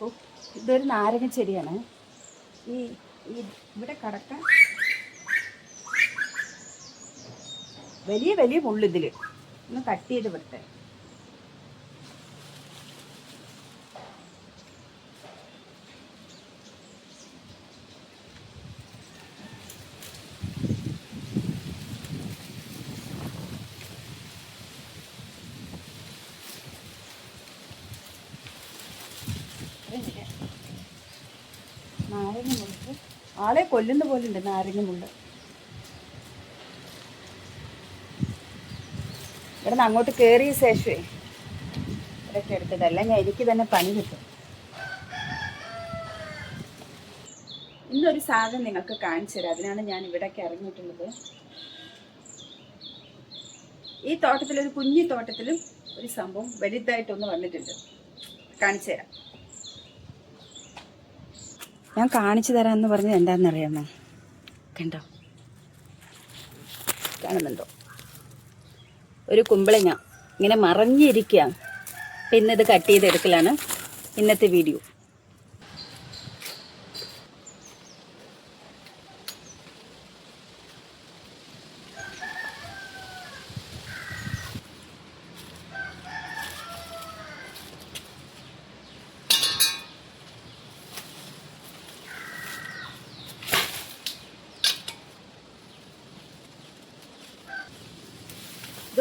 ഓ ഇതൊരു നാരങ്ങ ചെടിയാണ്. ഈ ഇവിടെ കടക്ക വലിയ വലിയ മുള്ളിതിൽ ഒന്ന് കട്ട് ചെയ്ത് വിട്ടെ നാരങ്ങ മുള്ള് ആളെ കൊല്ലുന്ന പോലെ ഉണ്ട് നാരങ്ങ മുള്ള് ഇവിടെ നിന്ന് അങ്ങോട്ട് കയറിയ ശേഷമേ ഇതൊക്കെ എടുത്തത് അല്ലെങ്കിൽ എനിക്ക് തന്നെ പണി കിട്ടും. ഇന്നൊരു സാധനം നിങ്ങൾക്ക് കാണിച്ചു തരാം. അതിനാണ് ഞാൻ ഇവിടേക്ക് ഇറങ്ങിയിട്ടുള്ളത്. ഈ തോട്ടത്തിൽ ഒരു കുഞ്ഞു തോട്ടത്തിലും ഒരു സംഭവം വലുതായിട്ടൊന്ന് വന്നിട്ടുണ്ട്. കാണിച്ചു തരാം. ഞാൻ കാണിച്ചു തരാമെന്ന് പറഞ്ഞത് എന്താണെന്നറിയാമോ? കണ്ടോ? കാണുന്നുണ്ടോ? ഒരു കുമ്പളങ്ങ ഇങ്ങനെ മറഞ്ഞിരിക്കുക പിന്നെ ഇത് കട്ട് ചെയ്തെടുക്കലാണ് ഇന്നത്തെ വീഡിയോ.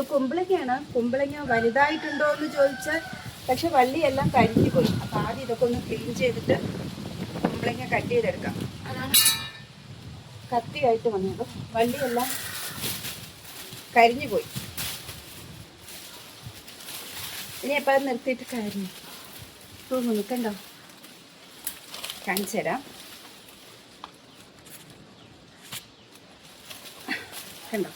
കുമ്പളങ്ങയാണ്. കുമ്പളങ്ങ വലുതായിട്ടുണ്ടോ എന്ന് ചോദിച്ചാൽ പക്ഷെ വള്ളിയെല്ലാം കരിഞ്ഞു പോയി. അപ്പം ആദ്യം ഇതൊക്കെ ഒന്ന് ക്ലീൻ ചെയ്തിട്ട് കുമ്പളങ്ങ കട്ട് ചെയ്തെടുക്കാം. അതാണ് കത്തിയായിട്ട് വന്നത്. വള്ളിയെല്ലാം കരിഞ്ഞു പോയി. ഇനി എപ്പോൾ അത് നിർത്തിയിട്ട് കരിഞ്ഞു തോന്നുന്നു നിൽക്കണ്ടോ? കാണിച്ചു തരാം. കണ്ടോ?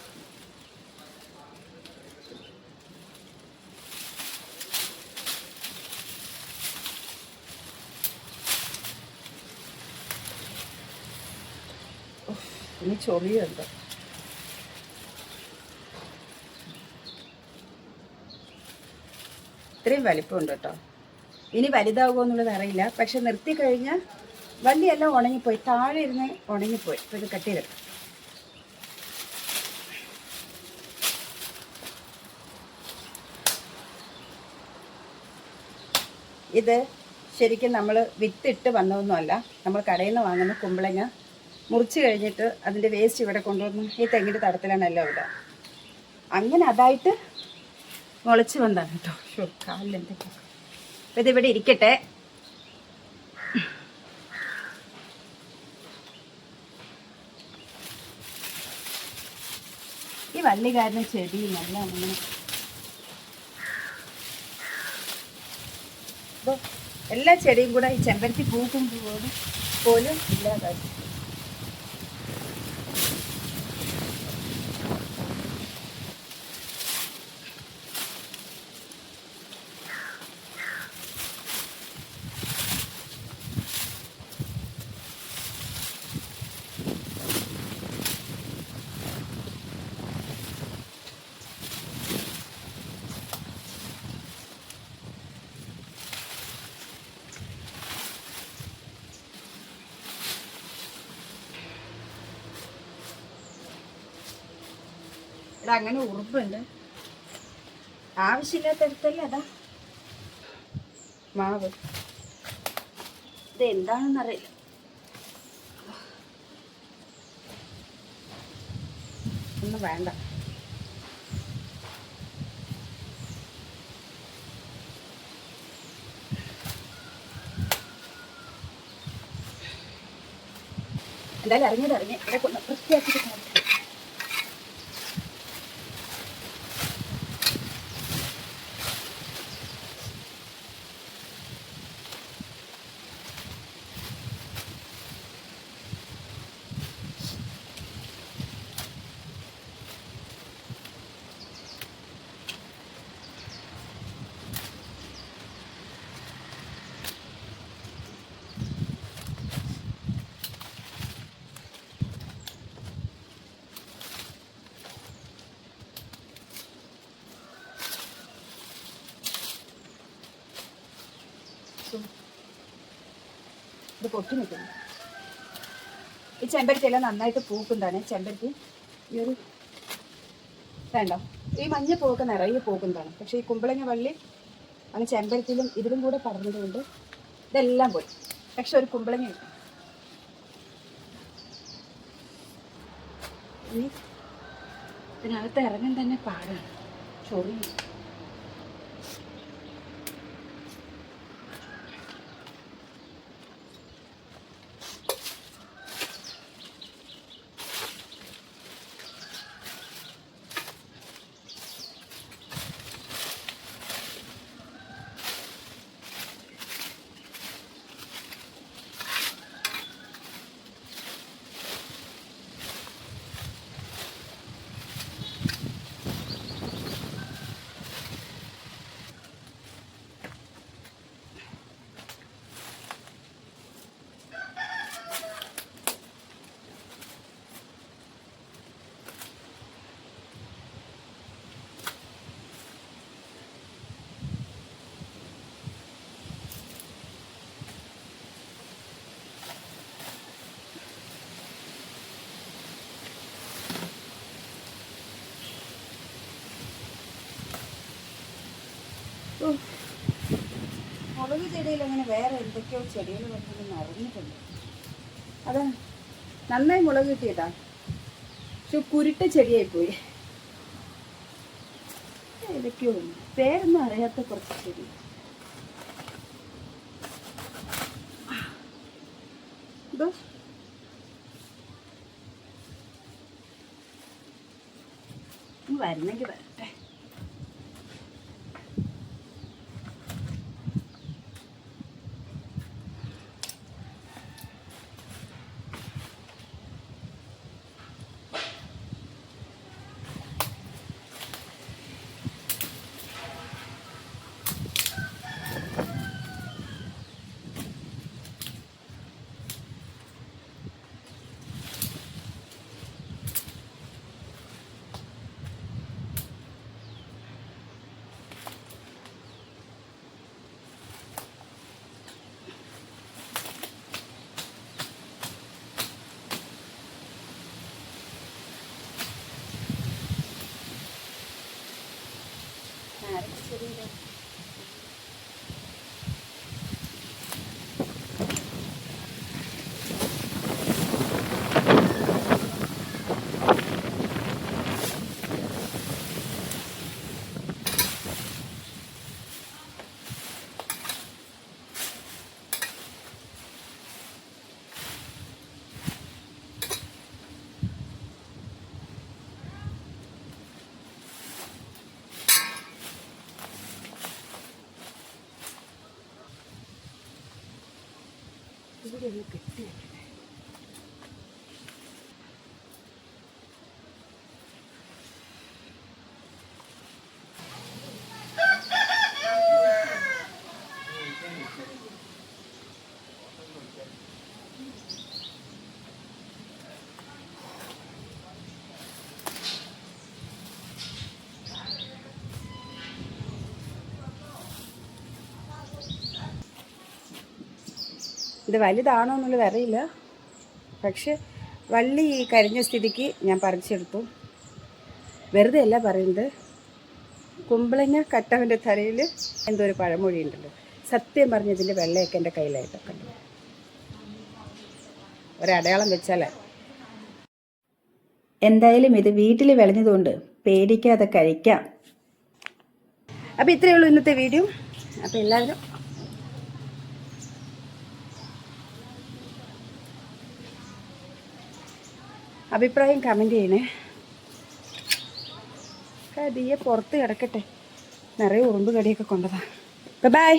ഇനി ചൊറിയുണ്ട്. ഇത്രയും വലിപ്പമുണ്ട് കേട്ടോ. ഇനി വലുതാവുമോ എന്നുള്ളത് അറിയില്ല. പക്ഷെ നിർത്തി കഴിഞ്ഞാൽ വള്ളിയെല്ലാം ഉണങ്ങിപ്പോയി. താഴെ ഇരുന്ന് ഉണങ്ങിപ്പോയി. ഇപ്പോൾ ഇത് കട്ട് ചെയ്തിട്ട് ഇത് ശരിക്കും നമ്മൾ വിത്തിട്ട് വന്നതൊന്നുമല്ല. നമ്മൾ കടയിൽ നിന്ന് വാങ്ങുന്ന കുമ്പളങ്ങ മുറിച്ച് കഴിഞ്ഞിട്ട് അതിന്റെ വേസ്റ്റ് ഇവിടെ കൊണ്ടുവന്ന് ഈ തെങ്ങിന്റെ തടത്തിലാണല്ലോ ഇവിടെ അങ്ങനെ അതായിട്ട് മുളച്ച് വന്നതാണ് കേട്ടോ. ഷോ കാലിൽ എന്തൊക്കെയാണ് അപ്പം ഇതിവിടെ ഇരിക്കട്ടെ. ഈ വള്ളി കാരണം ചെടി നല്ല എല്ലാ ചെടിയും കൂടെ ഈ ചെമ്പരത്തി പൂക്കും പോലും ഇല്ലാതായി. അങ്ങനെ ഉറുമ്പുണ്ട് ആവശ്യമില്ലാത്തടത്തല്ല അതാ? മാവ്. ഇത് എന്താണെന്നറിയില്ല ഒന്നും വേണ്ട. എന്തായാലും ഇറങ്ങിയത് ഇറങ്ങി. ഇവിടെ കൊണ്ട് വൃത്തിയാക്കിയിട്ട് ഇത് പൊട്ടി നിൽക്കുന്നു. ഈ ചെമ്പരത്തി എല്ലാം നന്നായിട്ട് പൂക്കുന്നതാണ്. ചെമ്പരത്തി ഈ ഒരു വേണ്ട? ഈ മഞ്ഞ പൂവൊക്കെ നിറയെ പൂക്കുന്നതാണ്. പക്ഷേ ഈ കുമ്പളങ്ങ വള്ളി അങ്ങ് ചെമ്പരത്തിലും ഇതിലും കൂടെ പറഞ്ഞതുകൊണ്ട് ഇതെല്ലാം പോയി. പക്ഷെ ഒരു കുമ്പളങ്ങ കിട്ടും ഇതിനകത്ത് ഇറങ്ങാൻ തന്നെ പാടാണ്. ചൊറിയും. മുളക് ചെടിയിൽ അങ്ങനെ വേറെ എന്തൊക്കെയോ ചെടികൾ വന്നതെന്ന് അറിഞ്ഞിട്ടുണ്ട്. അത് നന്നായി മുളക് കിട്ടിയതാ. പക്ഷെ കുരുട്ട ചെടിയായി പോയി ഏതൊക്കെയോ ഉണ്ട്. പേരൊന്നും അറിയാത്ത കുറച്ച് ചെടി. ഇതോ. വരട്ടെ നാരങ്ങ ചെടിയിലെ ഇവിടെ ഒന്ന് കെട്ടി വെക്കട്ടെ ഇത് വലുതാണോ എന്നുള്ളത് അറിയില്ല. പക്ഷെ വള്ളി കരിഞ്ഞ സ്ഥിതിക്ക് ഞാൻ പറിച്ചെടുത്തു. വെറുതെ അല്ല പറയുന്നത്. കുമ്പളങ്ങ കട്ടവന്റെ തലയിൽ എന്തോ ഒരു പഴമൊഴി ഉണ്ടല്ലോ. സത്യം പറഞ്ഞതിന്റെ വെള്ളയൊക്കെ എന്റെ കയ്യിലായിട്ടൊക്കെ ഒരടയാളം വെച്ചാലേ. എന്തായാലും ഇത് വീട്ടിൽ വിളഞ്ഞതുകൊണ്ട് പേടിക്കാതെ കഴിക്കാം. അപ്പോൾ ഇത്രയേ ഉള്ളൂ ഇന്നത്തെ വീഡിയോ. അപ്പോൾ എല്ലാവരും അഭിപ്രായം കമന്റ് ചെയ്യണേ. കടിയെ പുറത്ത് കിടക്കട്ടെ. നിറയെ ഉറുമ്പ് കടിയൊക്കെ കൊണ്ടതാണ് ബൈ